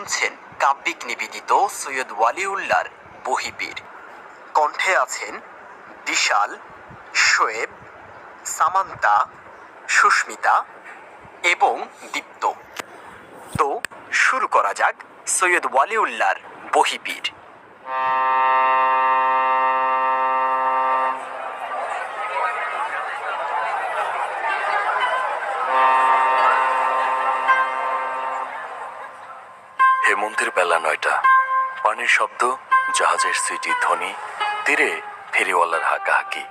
শুনছেন কাব্যিক নিবেদিত সৈয়দ ওয়ালিউল্লার বহিবীর কণ্ঠে আছেন বিশাল, শোয়েব, সামান্তা, সুস্মিতা এবং দীপ্ত। তো শুরু করা যাক সৈয়দ ওয়ালিউল্লার বহিপীর। হেমন্তের বেলা নয়টা। পানির শব্দ, জাহাজের সিটি ধ্বনি, তীরে ফেরিওয়ালার হাঁকাহাঁকি,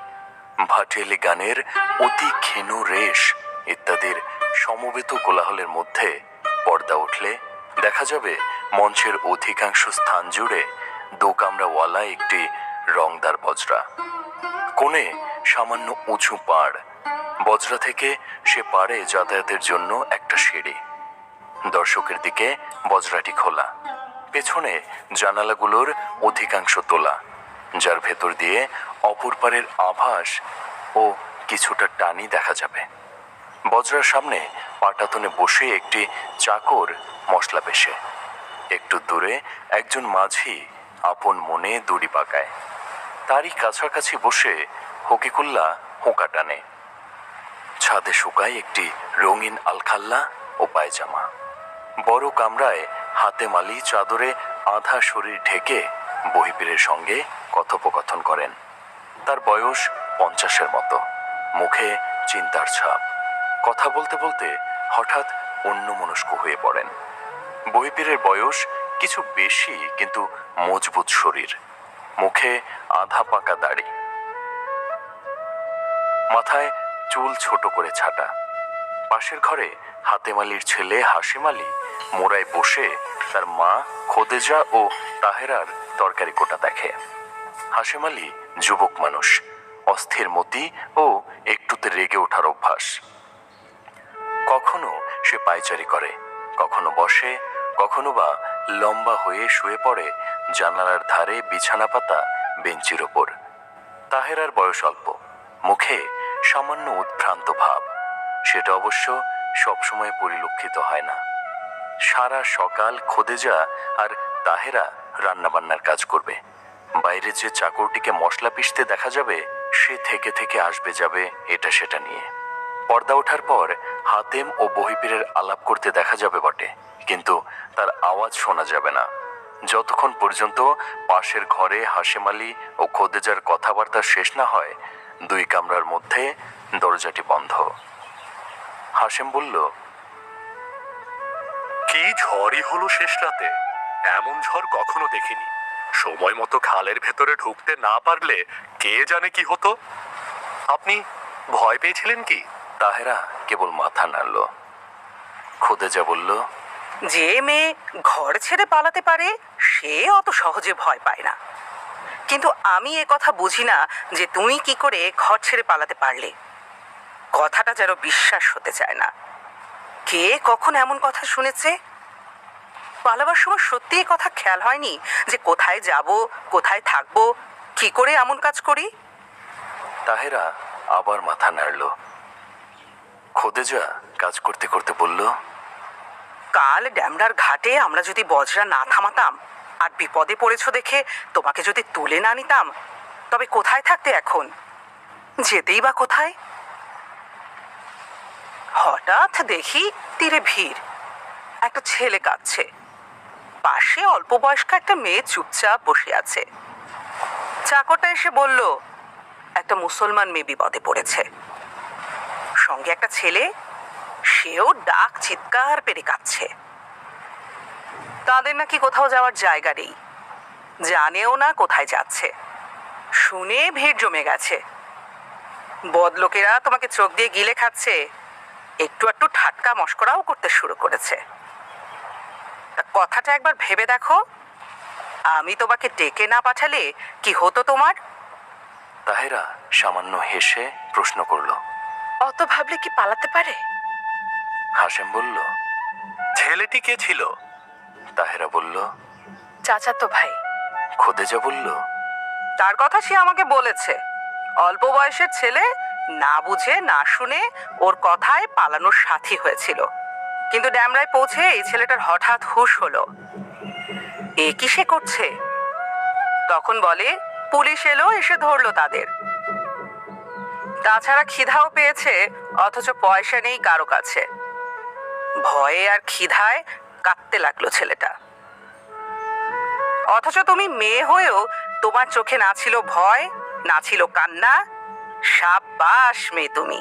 ভাটিয়ালি গানের অতি ক্ষীণ রেশ ইত্যাদির সমবেত কোলাহলের মধ্যে পর্দা উঠলে দেখা যাবে মঞ্চের অধিকাংশ স্থান জুড়ে দোকামরাওয়ালা একটি রংদার বজরা। কোণে সামান্য উঁচু পাড়। বজরা থেকে সে পাড়ে যাতায়াতের জন্য একটা সিঁড়ি। দর্শকের দিকে বজরাটি খোলা। পেছনে জানালাগুলোর অধিকাংশ তোলা, যার ভেতর দিয়ে অপর পারের আভাস ও কিছুটা টানি দেখা যাবে। বজরার সামনে পাটাতনে বসে একটি চাকর মশলা পেশে। একটু দূরে একজন মাঝি আপন মনে দড়ি পাকায়। তারই কাছাকাছি বসে হকিকুল্লা হোঁকা টানে। ছাদে শুকায় একটি রঙিন আলখাল্লা ও পায়জামা। বড় কামরায় হাতে মালি চাদরে আধা শরীর ঢেকে বহিপীরের সঙ্গে কথোপকথন করেন। তার বয়স পঞ্চাশের মতো। মুখে চিন্তার ছাপ। কথা বলতে বলতে হঠাৎ অন্যমনস্ক হয়ে পড়েন। বহিপীরের বয়স কিছু বেশি, কিন্তু মজবুত শরীর। মুখে আধা পাকা দাড়ি। মাথায় চুল ছোট করে ছাটা। পাশের ঘরে হাতেমালির ছেলে হাসিম আলী মোড়ায় বসে তার মা খোদেজা ও তাহেরার তরকারি কোটা দেখে। হাসিম আলী যুবক মানুষ, অস্থির মতি ও একটুতে রেগে ওঠার অভ্যাস। কখনো সে পায়চারি করে, কখনো বসে, কখনো বা লম্বা হয়ে শুয়ে পড়ে জানালার ধারে বিছানা পাতা বেঞ্চির ওপর। তাহেরার বয়স অল্প, মুখে সামান্য উদ্ভ্রান্ত ভাব। সেটা অবশ্য সবসময় পরিলক্ষিত হয় না। সারা সকাল খোদেজা আর তাহেরা রান্নাবান্নার কাজ করবে। বাইরে যে চাকরটিকে মশলা পিষতে দেখা যাবে, সে থেকে থেকে আসবে যাবে এটা সেটা নিয়ে। পর্দা ওঠার পর হাতেম ও বহিপীরের আলাপ করতে দেখা যাবে বটে, কিন্তু তার আওয়াজ শোনা যাবে না। যতক্ষণ পর্যন্ত পাশের ঘরে হাসেম আলী ও খোদেজার কথাবার্তা শেষ না হয়, দুই কামরার মধ্যে দরজাটি বন্ধ। হাসেম বলল, কি ঝড়ই হলো শেষ রাতে? এমন ঝড় কখনো দেখিনি। সময় মতো খালের ভেতরে ঢুকতে না পারলে কে জানে কি হতো? আপনি ভয় পেয়েছিলেন কি? তাহেরা কেবল মাথা নাড়ল। খোদেজা বলল, যে মেয়ে ঘর ছেড়ে পালাতে পারে, সে অত সহজে ভয় পায় না। কিন্তু আমি এ কথা বুঝি না যে তুমি কি করে ঘর ছেড়ে পালাতে পারলে। কথাটা যেন বিশ্বাস হতে চায় না। কে কখন এমন কথা শুনেছে? পালাবার সময় সত্যি কথা খেয়াল হয়নি যে কোথায় যাব কোথায় থাকব কি করে এমন কাজ করি? তাহেরা আবার মাথা নাড়ল। খোদেজা কাজ করতে করতে বলল কাল ড্যামরার ঘাটে আমরা যদি বজরা না থামাতাম আর বিপদে পড়েছ দেখে তোমাকে যদি তুলে না নিতাম তবে কোথায় থাকতে এখন? যেতেই বা কোথায়? হঠাৎ দেখি তীরে ভিড়। একটা ছেলে কাঁদছে। পাশে অল্প বয়স্ক একটা মেয়ে চুপচাপ বসে আছে। চাকরটা এসে বলল, একটা মুসলমান মেয়ে বিপদে পড়েছে। সঙ্গে একটা ছেলে, সেও ডাক, চিৎকার পেরে কাঁদছে। তাদের নাকি কোথাও যাওয়ার জায়গা নেই। জানেও না কোথায় যাচ্ছে। শুনে ভিড় জমে গেছে। বদলোকেরা তোমাকে চোখ দিয়ে গিলে খাচ্ছে। একটু একটু ঠাটকা মস্করাও করতে শুরু করেছে। কথাটা একবার ভেবে দেখো। আমি তোমাকে ডেকে না পাঠালে কি হতো তোমার? তাহেরা সামান্য হেসে প্রশ্ন করল। অত ভাবলে কি পালাতে পারে? হাসেম বলল ছেলেটি কে ছিল? তাহেরা বলল চাচাতো ভাই। খোদেজা বলল তার কথা সে আমাকে বলেছে। অল্প বয়সের ছেলে না বুঝে, না শুনে ওর কথায় পালানোর সাথী হয়েছিল। কিন্তু ড্যামরায় পৌঁছে এই ছেলেটার হঠাৎ হুশ হলো। এ কি সে করছে? তখন বলে, পুলিশ এলো, এসে ধরলো তাদের। তাছাড়া খিদাও পেয়েছে, অথচ পয়সা নেই কারও কাছে। ভয়ে আর খিদায় কাঁদতে লাগল ছেলেটা। অথচ তুমি মেয়ে হয়েও তোমার চোখে না ছিল ভয়, না ছিল কান্না সাব্বাস মেয়ে তুমি।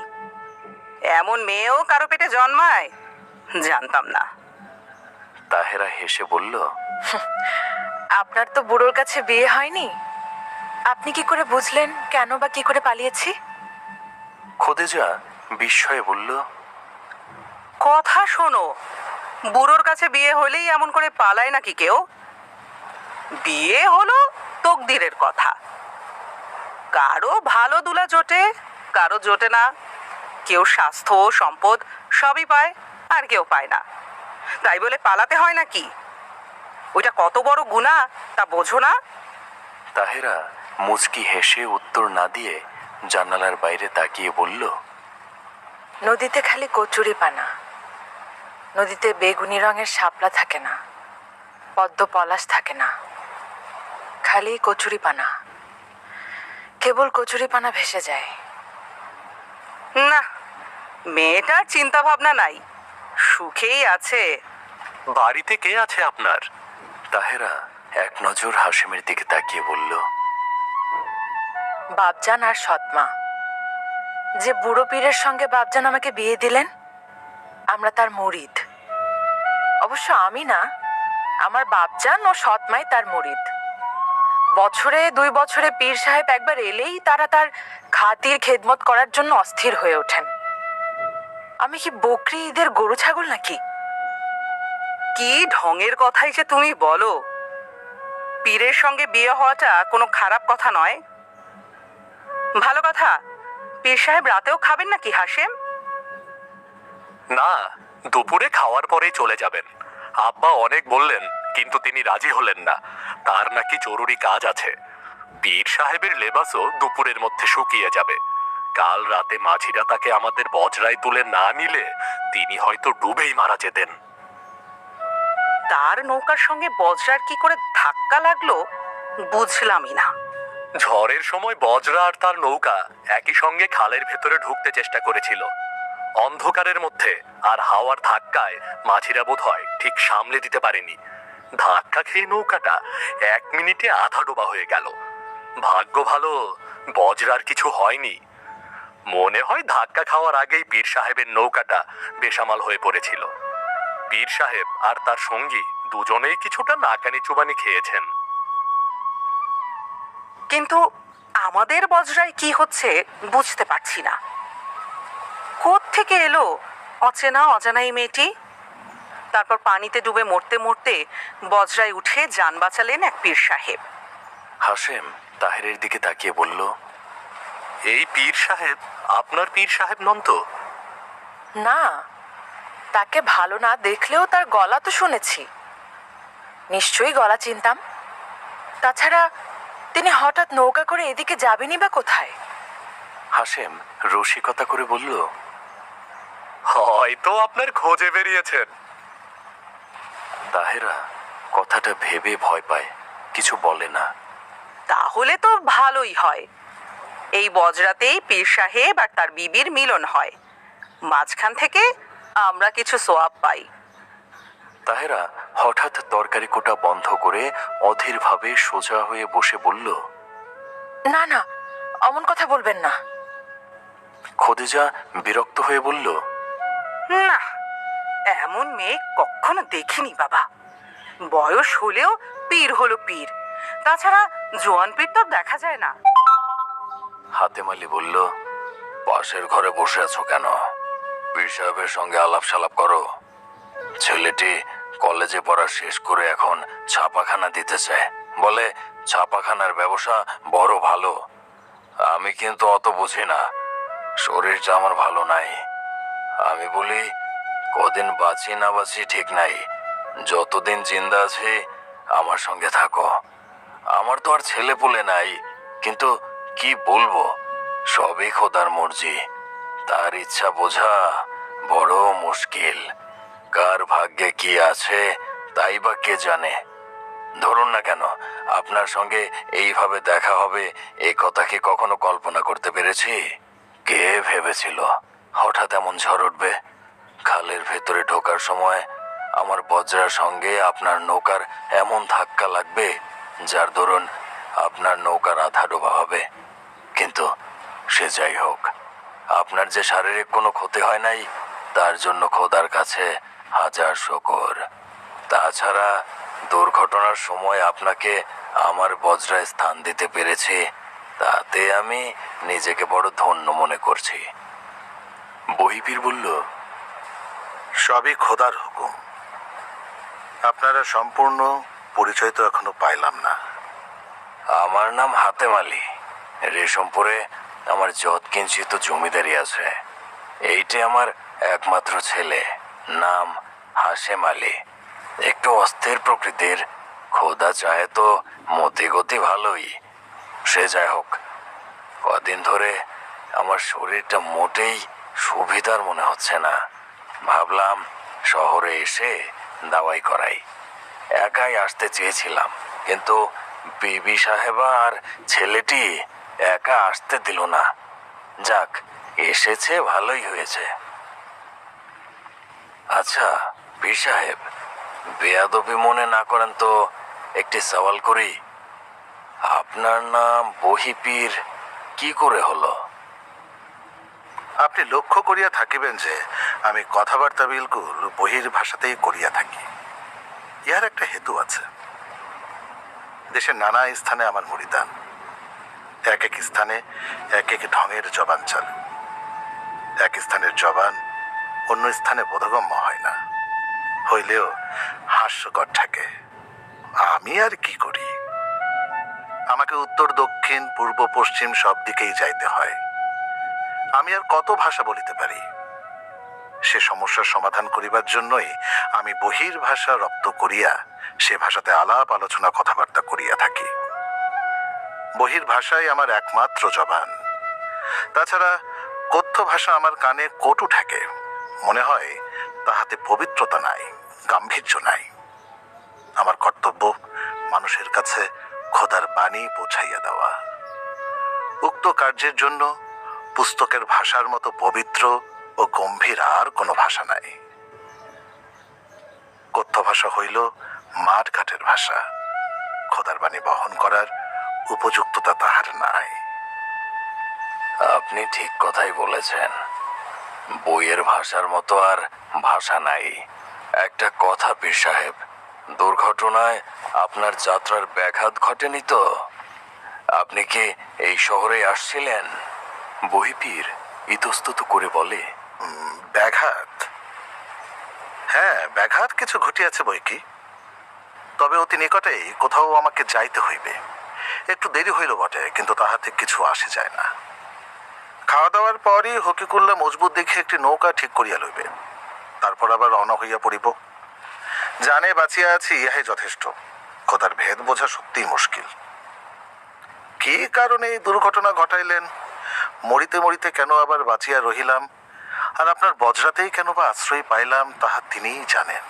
এমন মেয়েও কারও পেটে জন্মায়? জানতাম না। তাহেরা হেসে বলল আপনার তো বুড়োর কাছে বিয়ে হয়নি। আপনি কি করে বুঝলেন কেন বা কি করে পালিয়েছি? খোদেজা বিস্ময়ে বলল কথা শোনো বুড়োর কাছে বিয়ে হলেই এমন করে পালায় নাকি কেউ? বিয়ে হলো তকদিরের কথা। কারও ভালো দুলা জোটে কারও জোটে না। কেউ স্বাস্থ্য সম্পদ সবই পায় আর কেউ পায় না। তাই বলে পালাতে হয় নাকি? ওইটা কত বড় গুণা তা বোঝো না। তাহেরা মুচকি হেসে উত্তর না দিয়ে জানালার বাইরে তাকিয়ে বলল নদীতে খালি কচুরি পানা। নদীতে বেগুনি রঙের শাপলা থাকে না। পদ্ম পলাশ থাকে না। খালি কচুরি পানা। কেবল কচুরি পানা ভেসে যায়। না মেয়েটার চিন্তা ভাবনা নাই। সুখেই আছে। বাড়িতে কে আছে আপনার? তাহেরা এক নজর হাসিমের দিকে তাকিয়ে বলল বাপজান আর সৎমা যে বুড়ো পীরের সঙ্গে বাপজান আমাকে বিয়ে দিলেন আমরা তার মুরিদ। অবশ্য আমি না আমার বাপজান ও সৎমাই তার মুরিদ। বছরে দুই বছরে পীর সাহেব একবার এলেই তারা তার খাতির খেদমত করার জন্য অস্থির হয়ে ওঠেন। আমি কি বকরি ঈদের গরু ছাগল নাকি? কি ঢঙের কথাই যে তুমি বলো। পীরের সঙ্গে বিয়ে হওয়াটা কোনো খারাপ কথা নয়। ভালো কথা, পীর সাহেব রাতেও খাবেন নাকি হাসেম? না, দুপুরে খাওয়ার পরেই চলে যাবেন। আব্বা অনেক বললেন, কিন্তু তিনি রাজি হলেন না। তার নাকি জরুরি কাজ আছে। পীর সাহেবের লেবাসও দুপুরের মধ্যে শুকিয়ে যাবে। কাল রাতে মাঝিরা তাকে আমাদের বজরায় তুলে না নিলে তিনি হয়তো ডুবেই মারা যেতেন। তার নৌকার সঙ্গে বজ্রার কি করে ধাক্কা লাগল বুঝলামই না। ঝড়ের সময় বজরা আর তার নৌকা একই সঙ্গে খালের ভেতরে ঢুকতে চেষ্টা করেছিল। অন্ধকারের মধ্যে আর হাওয়ার ধাক্কায় মাঝিরা বোধ হয় ঠিক সামলে দিতে পারেনি। ধাক্কা খেয়ে নৌকাটা এক মিনিটে আধা ডোবা হয়ে গেল। ভাগ্য ভালো বজরার কিছু হয়নি। মনে হয় ধাক্কা খাওয়ার আগেই পীর সাহেবের নৌকাটা বেসামাল হয়ে পড়েছিল। পীর সাহেব আর তার সঙ্গী দুজনেই কিছুটা নাকানি চুবানি খেয়েছেন। কিন্তু আমাদের বজ্রায় কি হচ্ছে বুঝতে পারছি না। থেকে এলো অচেনা অজানা এই মেয়েটি? তারপর পানিতে ডুবে মরতে মরতে বজ্রায় উঠে যান বাঁচালেন এক পীর সাহেব। হাসেম তাহেরের দিকে তাকিয়ে বলল এই পীর সাহেব আপনার পীর সাহেব নন তো? না তাকে ভালো না দেখলেও তার গলা তো শুনেছি। নিশ্চয়ই গলা চিনতাম। তাছাড়া তিনি হঠাৎ নৌকা করে এদিকে যাবেনই বা কোথায়? হাসেম রসিকতা করে বলল হয়তো আপনার খোঁজে বেরিয়েছেন। তাহেরা কথাটা ভেবে ভয় পায় কিছু বলে না। তাহলে তো ভালোই হয়। এই বজরাতেই পীর সাহেব আর তার বিবির মিলন হয়। মাঝখান থেকে আমরা কিছু সোয়াব পাই। তাহেরা হঠাৎ তরকারি কোটা বন্ধ করে অধীরভাবে সোজা হয়ে বসে বলল না না অমন কথা বলবেন না। খদিজা বিরক্ত হয়ে বলল না এমন মেয়ে কখনো দেখিনি বাবা। বয়স হলেও পীর হলো পীর। তাছাড়া জোয়ান তো দেখা যায় না। হাতেম আলী বলল, পাশের ঘরে বসে আছো কেন? পীর সাহেবের সঙ্গে আলাপ সালাপ করো। ছেলেটি কলেজে পড়া শেষ করে এখন ছাপাখানা দিতে বলে, ছাপাখানার ব্যবসা বড় ভালো। আমি কিন্তু অত বুঝি না। শরীরটা আমার ভালো নাই। আমি বলি, কদিন বাঁচি না বাঁচি ঠিক নাই। যতদিন জিন্দা আছে, আমার সঙ্গে থাকো। আমার তো আর ছেলে পুলে নাই, কিন্তু কি বলব? সবই খোদার মর্জি। তার ইচ্ছা বোঝা বড় মুশকিল। কার ভাগ্যে কি আছে, তাই বা কে জানে? ধরুন না কেন, আপনার সঙ্গে এইভাবে দেখা হবে এই কথা কি কখনো কল্পনা করতে পেরেছি? কে ভেবেছিল? হঠাৎ এমন ঝড় উঠবে। খালের ভেতরে ঢোকার সময় আমার বজ্রার সঙ্গে আপনার নৌকার এমন ধাক্কা লাগবে যার দরুন আপনার নৌকার আধা ডোবা হবে। কিন্তু সে যাই হোক, আপনার যে শারীরিক কোনো ক্ষতি হয় নাই, তার জন্য খোদার কাছে হাজার শকর। তাছাড়া দুর্ঘটনার সময় আপনাকে আমার বজ্রায় স্থান দিতে পেরেছি, তাতে আমি নিজেকে বড় ধন্য মনে করছি। বহিবীর বলল, সবই খোদার হুকুম। আপনারা সম্পূর্ণ পরিচয় তো এখনও পাইলাম না। আমার নাম হাতেম আলী। রেশমপুরে আমার যৎ কিঞ্চিত জমিদারি আছে। এইটি আমার একমাত্র ছেলে। নাম হাসেম আলী। একটু অস্থির প্রকৃতির। খোদা চায় তো মতি গতি ভালোই। সে যাই হোক, কদিন ধরে আমার শরীরটা মোটেই সুবিধার মনে হচ্ছে না। ভাবলাম শহরে এসে দাওয়াই করাই। একাই আসতে চেয়েছিলাম। কিন্তু বিবি সাহেবা আর ছেলেটি একা আসতে দিল না। যাক, এসেছে, ভালোই হয়েছে। আচ্ছা বি সাহেব, বেয়াদবি মনে না করেন তো একটি সওয়াল করি। আপনার নাম বহিপীর কি করে হলো? আপনি লক্ষ্য করিয়া থাকিবেন যে, আমি কথাবার্তা বিলকুল বহির ভাষাতেই করিয়া থাকি। ইহার একটা হেতু আছে। দেশের নানা স্থানে আমার মরিদান। এক এক স্থানে, এক এক ঢঙের জবান চলে। এক স্থানের জবান, অন্য স্থানে বোধগম্য হয় না। হইলেও হাস্যকর থাকে আমি আর কি করি? আমাকে উত্তর, দক্ষিণ, পূর্ব, পশ্চিম সব দিকেই যাইতে হয়। আমি আর কত ভাষা বলিতে পারি? সে সমস্যার সমাধান করিবার জন্যই আমি বহির ভাষা রপ্ত করিয়া সে ভাষাতে আলাপ আলোচনা কথাবার্তা করিয়া থাকি। বহির ভাষাই আমার একমাত্র জবান। তাছাড়া কথ্য ভাষা আমার কানে কটু ঠেকে। মনে হয় তাহাতে পবিত্রতা নাই, গাম্ভীর্য নাই। আমার কর্তব্য মানুষের কাছে খোদার বাণী পৌঁছাইয়া দেওয়া। উক্ত কার্যের জন্য পুস্তকের ভাষার মতো পবিত্র ও গম্ভীর আর কোনো ভাষা নাই। কথ্য ভাষা হইল মাঠ ঘাটের ভাষা। খোদার বাণী বহন করার উপযুক্ততা তাহার নাই। আপনি ঠিক কথাই বলেছেন। বইয়ের ভাষার মতো আর ভাষা নাই। একটা কথা, পীর সাহেব, দুর্ঘটনায় আপনার যাত্রার ব্যাঘাত ঘটেনি তো? আপনি কি এই শহরে আসছিলেন? বহিপীর ইতস্তত করে বলে ব্যাঘাত? হ্যাঁ ব্যাঘাত কিছু ঘটিয়াছে বই কি তবে অতি নিকটেই কোথাও আমাকে যাইতে হইবে। একটু দেরি হইল বটে, কিন্তু তাহাতে কিছু আসে যায় না। খাওয়া দাওয়ার পরই হকিকুল্লা মজবুত দেখে একটি নৌকা ঠিক করিয়া লইবে। তারপর আবার রওনা হইয়া পড়িব। জানে বাঁচিয়া আছি, ইহাই যথেষ্ট। খোদার ভেদ বোঝা সত্যিই মুশকিল। কি কারণে এই দুর্ঘটনা ঘটাইলেন? মরিতে মরিতে কেন আবার বাঁচিয়া রহিলাম? আর আপনার বজ্রাতেই কেন বা আশ্রয় পাইলাম তাহা তিনিই জানেন।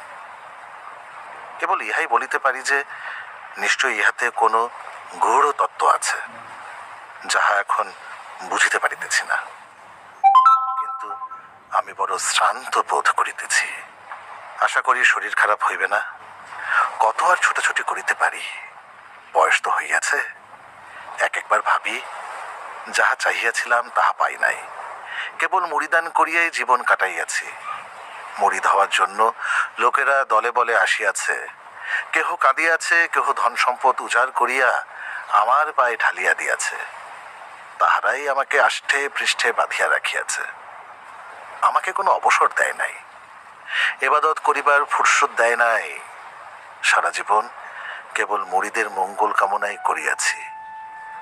কেবল ইহাই বলিতে পারি যে নিশ্চয় ইহাতে কোনো গূঢ় তত্ত্ব আছে, যাহা এখন বুঝিতে পারিতেছি না। কিন্তু আমি বড় শ্রান্ত বোধ করিতেছি। আশা করি শরীর খারাপ হইবে না। কত আর ছোটাছুটি করিতে পারি? বয়স তো হইয়াছে। এক একবার ভাবি, যাহা চাহিয়াছিলাম তাহা পাই নাই। কেবল মুড়িদান করিয়াই জীবন কাটাইয়াছি। মুড়ি হওয়ার জন্য লোকেরা দলে বলে আসিয়াছে, কেহ কাঁদিয়াছে, কেহ ধন সম্পদ উজাড় করিয়া আমার পায়ে ঢালিয়া দিয়াছে। তাহারাই আমাকে আষ্ঠে পৃষ্ঠে বাঁধিয়া রাখিয়াছে। আমাকে কোনো অবসর দেয় নাই, এবাদত করিবার ফুরসত দেয় নাই। সারা জীবন কেবল মুড়িদের মঙ্গল কামনাই করিয়াছি।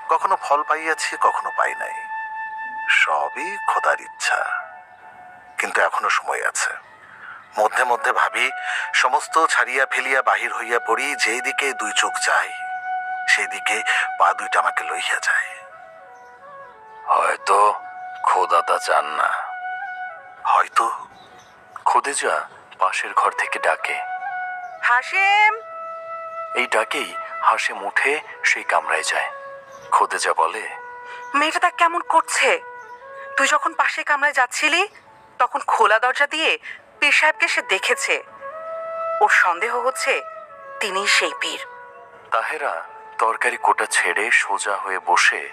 কখনো ফল পাইয়াছি, কখনো পাই নাই। সবই খোদার ইচ্ছা। কিন্তু এখনও সময় আছে। মধ্যে মধ্যে ভাবি সমস্ত ছাড়িয়া ফেলিয়া বাহির হইয়া পড়ি যেই দিকে দুই চোখ যায় সেই দিকে পা দুইটা আমাকে লইয়া যায়। হয়তো খোদা তা চান না। হয়তো। খোদেজা পাশের ঘর থেকে ডাকে। হাসেম এই ডাকেই হাসিম উঠে সেই কামরায় যায়। খোদেজা বলে মেয়েটা তা কেমন করছে? তুই যখন পাশে কামরায় যাচ্ছিলি তখন খোলা দরজা দিয়ে পীর সাহেবকে সে দেখেছে। ওর সন্দেহ হচ্ছে তিনিই সেই পীর। তাহেরা তরকারি কোটা ছেড়ে সোজা হয়ে বসে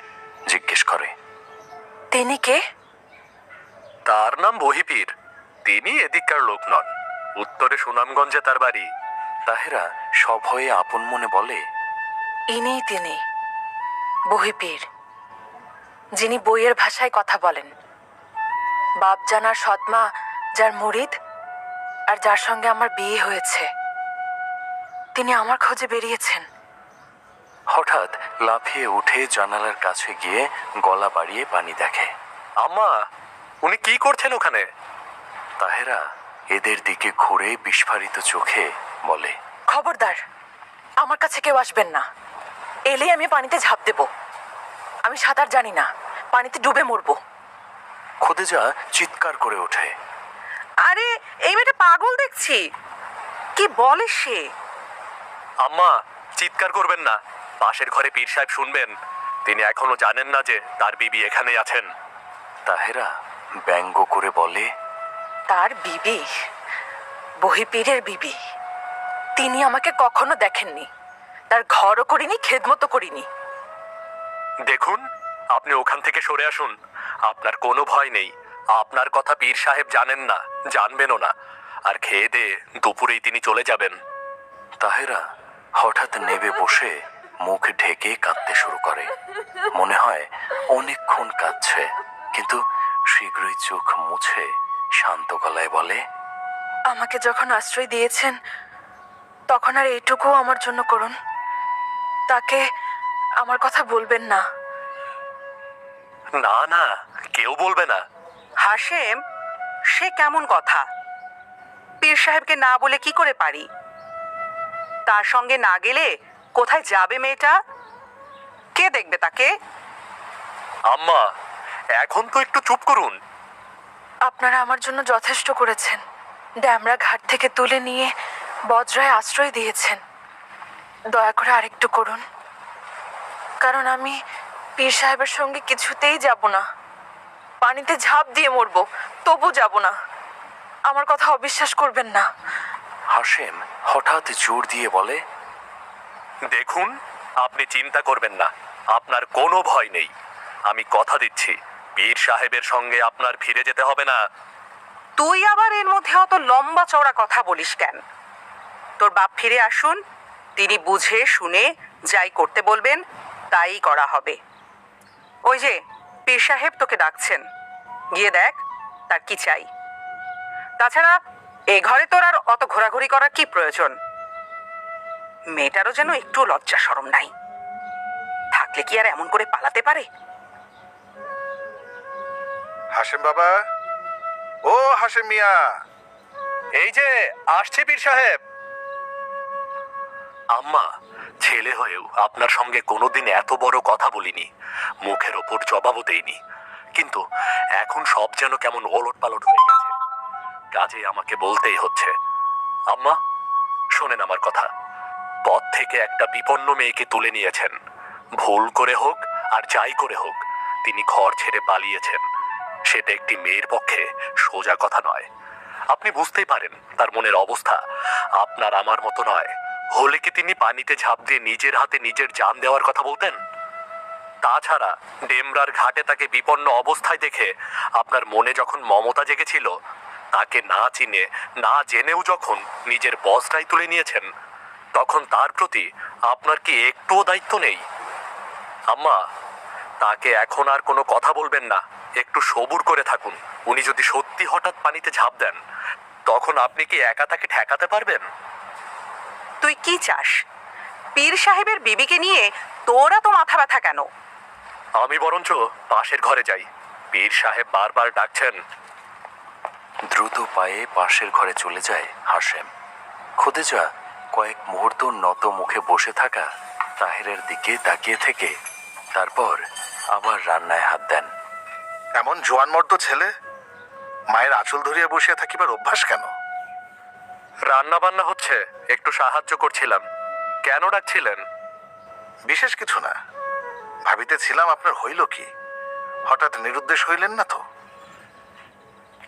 জিজ্ঞেস করে। তিনি কে? তার নাম বহিপীর তিনি এদিককার লোক নন। উত্তরে সুনামগঞ্জে তার বাড়ি। তাহেরা সভয়ে আপন মনে বলে ইনিই তিনি বহিপীর যিনি বইয়ের ভাষায় কথা বলেন। বাপ জানার সৎমা যার মুরিদ আর যার সঙ্গে আমার বিয়ে হয়েছে। তিনি আমার খোঁজে বেরিয়েছেন। হঠাৎ লাফিয়ে উঠে জানালার কাছে গিয়ে গলা বাড়িয়ে পানি দেখে। আম্মা উনি কি করছেন ওখানে? তাহেরা এদের দিকে ঘুরে বিস্ফারিত চোখে বলে খবরদার আমার কাছে কেউ আসবেন না। এলেই আমি পানিতে ঝাঁপ দেব। আমি সাঁতার জানি না। পানিতে ডুবে মরবো। খোদেজা চিৎকার করে ওঠে। আরে এই মেয়েটা পাগল দেখছি। কি বলে সে? আম্মা চিৎকার করবেন না। পাশের ঘরে পীর সাহেব শুনবেন। তিনি এখনও জানেন না যে তার বিবি এখানে আছেন। তাহেরা ব্যঙ্গ করে বলে তার বিবি? বহিপীরের বিবি। তিনি আমাকে কখনো দেখেননি। তার ঘরও করিনি খেদমতো করিনি। দেখুন আপনি ওখান থেকে সরে আসুন। আপনার কোনো ভয় নেই। আপনার কথা পীর সাহেব জানেন না, জানবেনও না। আর খেয়ে দিয়ে দুপুরেই তিনি চলে যাবেন। তাহেরা হঠাৎ নেবে বসে মুখ ঢেকে কাঁদতে শুরু করে। মনে হয় অনেকক্ষণ কাঁদছে, কিন্তু শীঘ্রই চোখ মুছে শান্ত গলায় বলে, আমাকে যখন আশ্রয় দিয়েছেন, তখন আর এইটুকু আমার জন্য করুন। তাকে আমার কথা বলবেন না। না না কেউ বলবে না। হাসেম সে কেমন কথা? পীর সাহেবকে না বলে কি করে পারি? তার সঙ্গে না গেলে কোথায় যাবে মেয়েটা? কে দেখবে তাকে? আম্মা এখন তো একটু চুপ করুন। আপনারা আমার জন্য যথেষ্ট করেছেন। ড্যামরা ঘাট থেকে তুলে নিয়ে বজ্রায় আশ্রয় দিয়েছেন। দয়া করে আরেকটু করুন। কারণ আমি পীর সাহেবের সঙ্গে কিছুতেই যাব না। পানিতে ঝাঁপ দিয়ে মরবো তবু যাব না। আমার কথা অবিশ্বাস করবেন না। হাসেম হঠাৎ জোর দিয়ে বলে দেখুন আপনি চিন্তা করবেন না আপনার কোনো ভয় নেই। আমি কথা দিচ্ছি পীর সাহেবের সঙ্গে আপনার ফিরে যেতে হবে না। তুই আবার এর মধ্যে অত লম্বা চওড়া কথা বলিস কেন? তোর বাপ ফিরে আসুন তিনি বুঝে শুনে যাই করতে বলবেন তাই করা হবে। ওই যে পীর সাহেব তোকে ডাকছেন। গিয়ে দেখ তার কি চাই। তাছাড়া এ ঘরে তোর আর অত ঘোরাঘুরি করার কি প্রয়োজন? মেয়েটারও যেন একটু লজ্জা সরম নাই। থাকলে কি আর এমন করে পালাতে পারে? হাসেম বাবা? ও হাসেম মিয়া। এই যে আসছে পীর সাহেব। আম্মা ছেলে হয়েও আপনার সঙ্গে কোনোদিন এত বড় কথা বলিনি। মুখের ওপর জবাবও দেইনি। কিন্তু এখন সব যেন কেমন ওলট পালট হয়ে গেছে। কাজে আমাকে বলতেই হচ্ছে। আম্মা, শোনেন আমার কথা। পথ থেকে একটা বিপন্ন মেয়েকে তুলে নিয়েছেন। ভুল করে হোক আর যাই করে হোক, তিনি ঘর ছেড়ে পালিয়েছেন। সেটা একটি মেয়ের পক্ষে সোজা কথা নয়। আপনি বুঝতেই পারেন তার মনের অবস্থা। আপনার আমার মতো নয়। হলে কি তিনি পানিতে ঝাঁপ দিয়ে নিজের হাতে নিজের জান দেওয়ার কথা বলতেন? তাছাড়া ডেমরার ঘাটে তাকে বিপন্ন অবস্থায় দেখে আপনার মনে যখন মমতা জেগেছিল, তাকে না চিনে, না জেনেও যখন নিজের বসটাই তুলে নিয়েছেন, তখন তার প্রতি আপনার কি একটুও দায়িত্ব নেই? আম্মা, তাকে এখন আর কোনো কথা বলবেন না, একটু সবুর করে থাকুন। উনি যদি সত্যি হঠাৎ পানিতে ঝাঁপ দেন, তখন আপনি কি একা তাকে ঠেকাতে পারবেন? তুই কি চাস? পীর সাহেবের বিবিকে নিয়ে তোরা তো মাথা ব্যথা কেন? আমি বরঞ্চ পাশের ঘরে যাই। পীর সাহেব বারবার ডাকছেন। দ্রুত পায়ে পাশের ঘরে চলে যায় হাসেম খোদেজা কয়েক মুহূর্ত নত মুখে বসে থাকা তাহেরের দিকে তাকিয়ে থেকে তারপর আবার রান্নায় হাত দেন। এমন জোয়ান মর্দ ছেলে? মায়ের আঁচল ধরিয়া বসিয়া থাকিবার অভ্যাস কেন? রান্না বান্না হচ্ছে একটু সাহায্য করছিলাম। কেন ডাকছিলেন? বিশেষ কিছু না। ভাবিতেছিলাম আপনার হইল কি? হঠাৎ নিরুদ্দেশ হইলেন না তো?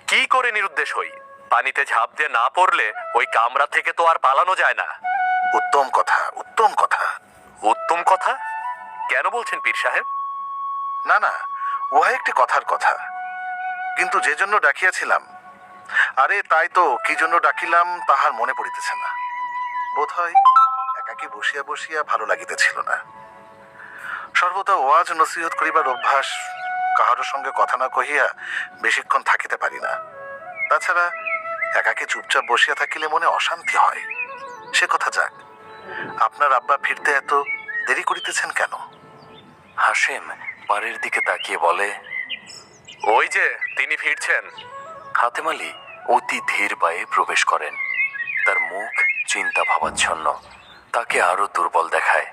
কি করে নিরুদ্দেশ হই? পানিতে ঝাঁপ দিয়ে না পড়লে ওই কামরা থেকে তো আর পালানো যায় না। উত্তম কথা উত্তম কথা। উত্তম কথা? কেন বলছেন পীর সাহেব? না না উহা একটি কথার কথা। কিন্তু যে জন্য ডাকিয়াছিলাম আরে তাই তো কি জন্য ডাকিলাম তাহার মনে পড়িতেছে না। বোধ হয় একাকি বসিয়া বসিয়া ভালো লাগিতেছিল না। সর্বদা ওয়াজ নসিহত করিবার অভ্যাস কাহারও সঙ্গে কথা না কহিয়া বেশিক্ষণ থাকিতে পারি না। তাছাড়া একাকে চুপচাপ বসিয়া থাকিলে মনে অশান্তি হয়। সে কথা যাক আপনার আব্বা ফিরতে এত দেরি করিতেছেন কেন? হাসেম বাড়ির দিকে তাকিয়ে বলে ওই যে তিনি ফিরছেন। হাতেম আলী অতি ধীর পায়ে প্রবেশ করেন। তার মুখ চিন্তা ভাবাচ্ছন্ন তাকে আরও দুর্বল দেখায়।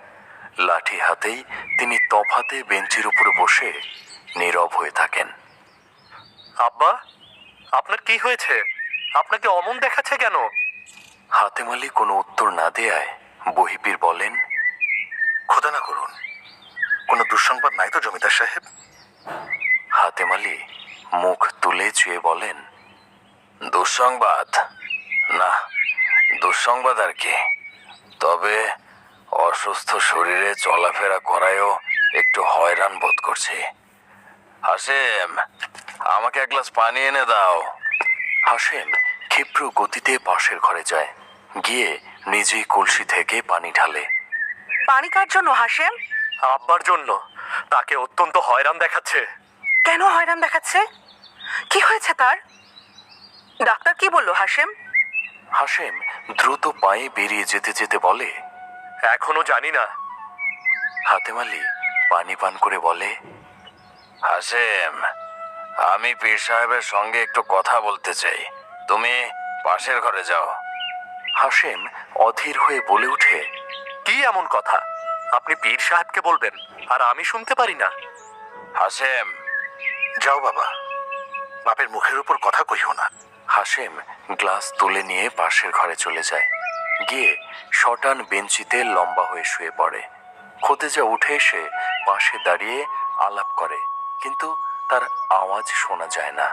লাঠি হাতেই তিনি তফাতে বেঞ্চের উপর বসে নীরব হয়ে থাকেন। আব্বা আপনার কি হয়েছে? আপনাকে অমন দেখাচ্ছে কেন? হাতেম আলী কোনো উত্তর না দেয়ায় বহিপীর বলেন খোদা না করুন কোনো দুঃসংবাদ নাই তো জমিদার সাহেব? হাতেম আলী মুখ তুলে চুয়ে বলেন দুঃসংবাদ? না দুঃসংবাদ আর কি। তবে অসুস্থ শরীরে চলাফেরা করায়ও একটু হয়রান বোধ করছি। হাসেম আমাকে এক গ্লাস পানি এনে দাও। হাসেম ক্ষিপ্র গতিতে পাশের ঘরে যায়। গিয়ে নিজেই কলসি থেকে পানি ঢালে। পানি কার জন্য হাসেম? আব্বার জন্য। তাকে অত্যন্ত হয়রান দেখাচ্ছে। কেন হয়রান দেখাচ্ছে? কি হয়েছে তার? ডাক্তার কি বলল হাসেম হাসেম দ্রুত পায়ে বেরিয়ে যেতে যেতে বলে, এখনও জানি না। হাতেম আলী পানি পান করে বলে হাসেম আমি পীর সাহেবের সঙ্গে একটু কথা বলতে চাই। তুমি পাশের ঘরে যাও। হাসেম অধীর হয়ে বলে ওঠে কি এমন কথা? আপনি পীর সাহেবকে বলবেন, আর আমি শুনতে পারি না। হাসেম যাও বাবা, বাপের মুখের উপর কথা কহিও না। হাসেম গ্লাস তুলে নিয়ে পাশের ঘরে চলে যায়। গিয়ে শটান বেঞ্চিতে লম্বা হয়ে শুয়ে পড়ে। খোতেজা উঠে এসে পাশে দাঁড়িয়ে আলাপ করে, কিন্তু তার আওয়াজ শোনা যায় না।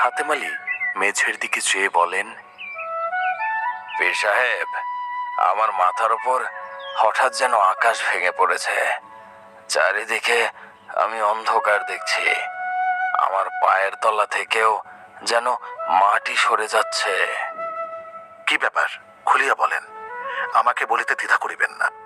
হাতেম আলী মেঝের দিকে চেয়ে বলেন, পীর সাহেব, আমার মাথার ওপর হঠাৎ যেন আকাশ ভেঙে পড়েছে। চারিদিকে আমি অন্ধকার দেখছি। আমার পায়ের তলা থেকেও যেন মাটি সরে যাচ্ছে। কি ব্যাপার? খুলিয়া বলেন। আমাকে বলিতে দ্বিধা করিবেন না।